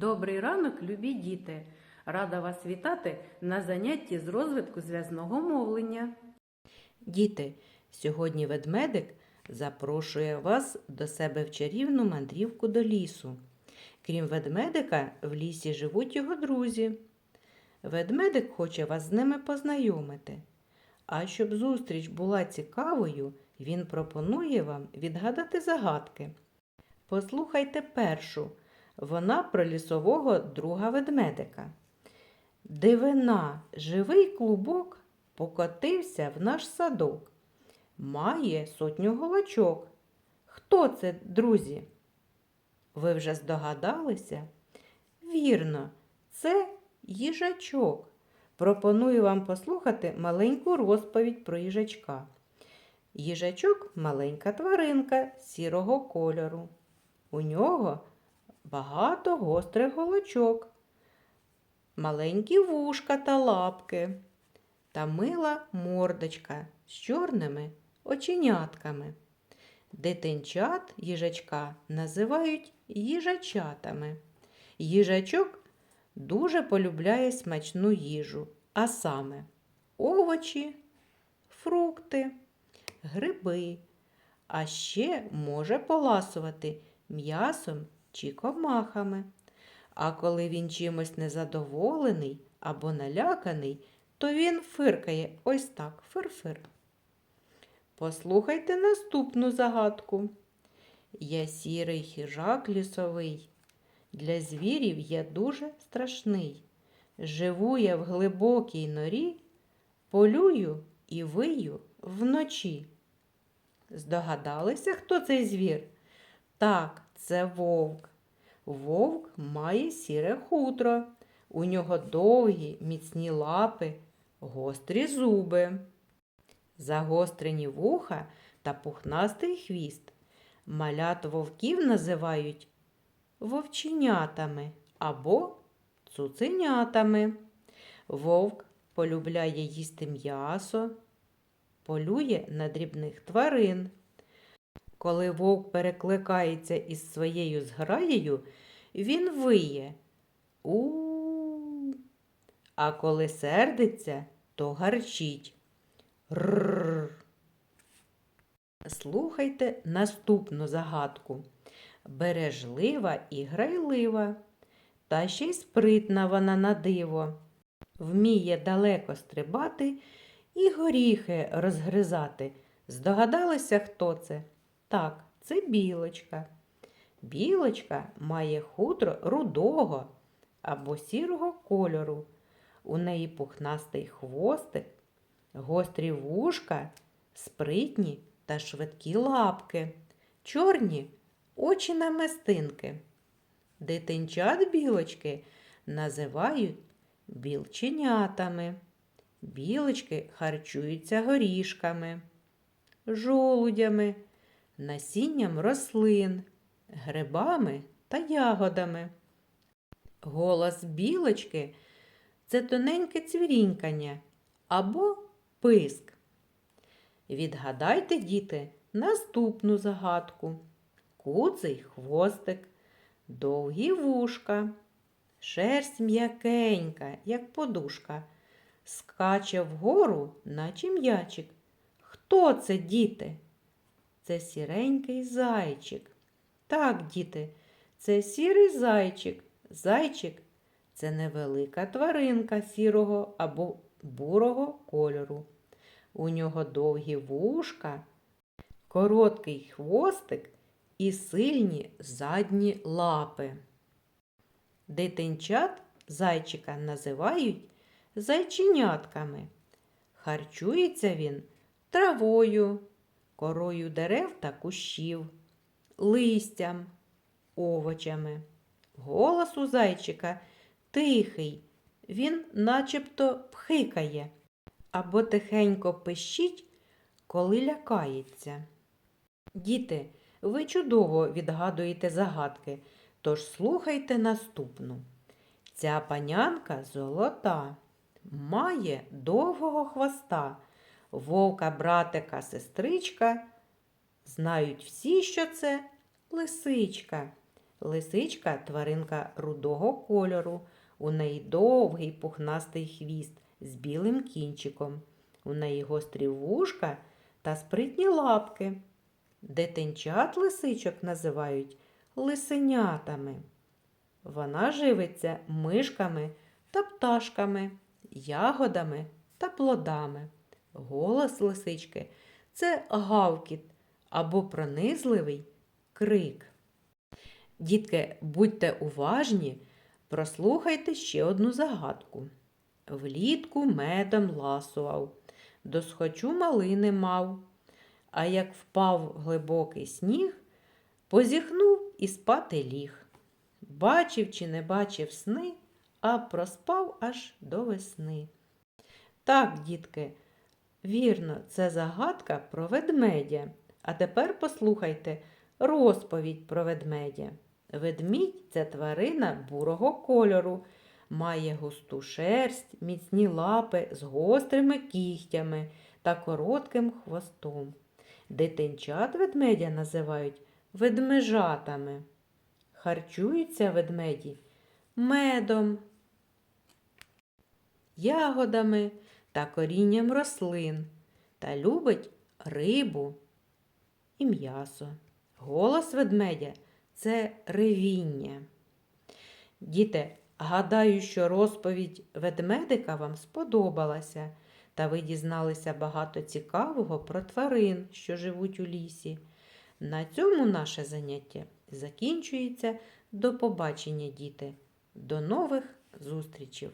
Добрий ранок, любі діти! Рада вас вітати на занятті з розвитку зв'язного мовлення. Діти, сьогодні ведмедик запрошує вас до себе в чарівну мандрівку до лісу. Крім ведмедика, в лісі живуть його друзі. Ведмедик хоче вас з ними познайомити. А щоб зустріч була цікавою, він пропонує вам відгадати загадки. Послухайте першу. Вона про лісового друга ведмедика. Дивина, живий клубок покотився в наш садок. Має сотню голочок. Хто це, друзі? Ви вже здогадалися? Вірно, це їжачок. Пропоную вам послухати маленьку розповідь про їжачка. Їжачок маленька тваринка сірого кольору. У нього багато гострих голочок, маленькі вушка та лапки та мила мордочка з чорними оченятками. Дитинчат їжачка називають їжачатами. Їжачок дуже полюбляє смачну їжу, а саме овочі, фрукти, гриби, а ще може поласувати м'ясом чи комахами. А коли він чимось незадоволений або наляканий, то він фиркає ось так фир-фир. Послухайте наступну загадку. Я сірий хижак лісовий. Для звірів я дуже страшний. Живу я в глибокій норі, полюю і вию вночі. Здогадалися, хто цей звір? Так, це вовк. Вовк має сіре хутро. У нього довгі, міцні лапи, гострі зуби, загострені вуха та пухнастий хвіст. Малят вовків називають вовченятами або цуценятами. Вовк полюбляє їсти м'ясо, полює на дрібних тварин. Коли вовк перекликається із своєю зграєю, він виє у. А коли сердиться, то гарчить. Рррр. Слухайте наступну загадку. Бережлива і грайлива, та ще й спритна вона на диво. Вміє далеко стрибати і горіхи розгризати. Здогадалися, хто це? Так, це білочка. Білочка має хутро рудого або сірого кольору. У неї пухнастий хвостик, гострі вушка, спритні та швидкі лапки, чорні очі намистинки. Дитинчат білочки називають білченятами. Білочки харчуються горішками, жолудями, насінням рослин, грибами та ягодами. Голос білочки це тоненьке цвірінькання або писк. Відгадайте, діти, наступну загадку. Куций хвостик, довгі вушка, шерсть м'якенька, як подушка, скаче вгору, наче м'ячик. Хто це, діти? Це сіренький зайчик. Так, діти, це сірий зайчик. Зайчик це невелика тваринка сірого або бурого кольору. У нього довгі вушка, короткий хвостик і сильні задні лапи. Дитинчат зайчика називають зайченятками. Харчується він травою, корою дерев та кущів, листям, овочами. Голос у зайчика тихий, він начебто пхикає або тихенько пищить, коли лякається. Діти, ви чудово відгадуєте загадки, тож слухайте наступну. Ця панянка золота, має довгого хвоста, вовка, братика, сестричка. Знають всі, що це лисичка. Лисичка тваринка рудого кольору. У неї довгий пухнастий хвіст з білим кінчиком. У неї гострі вушка та спритні лапки. Дитинчат лисичок називають лисенятами. Вона живиться мишками та пташками, ягодами та плодами. Голос лисички це гавкіт або пронизливий крик. Дітки, будьте уважні, прослухайте ще одну загадку. Влітку медом ласував, досхочу малини мав, а як впав глибокий сніг, позіхнув і спати ліг. Бачив чи не бачив сни, а проспав аж до весни. Так, дітки, вірно, це загадка про ведмедя. А тепер послухайте розповідь про ведмедя. Ведмідь це тварина бурого кольору, має густу шерсть, міцні лапи з гострими кігтями та коротким хвостом. Дитинчат ведмедя називають ведмежатами. Харчуються ведмеді медом, ягодами та корінням рослин та любить рибу і м'ясо. Голос ведмедя це ревіння. Діти, гадаю, що розповідь ведмедика вам сподобалася, та ви дізналися багато цікавого про тварин, що живуть у лісі. На цьому наше заняття закінчується. До побачення, діти. До нових зустрічей!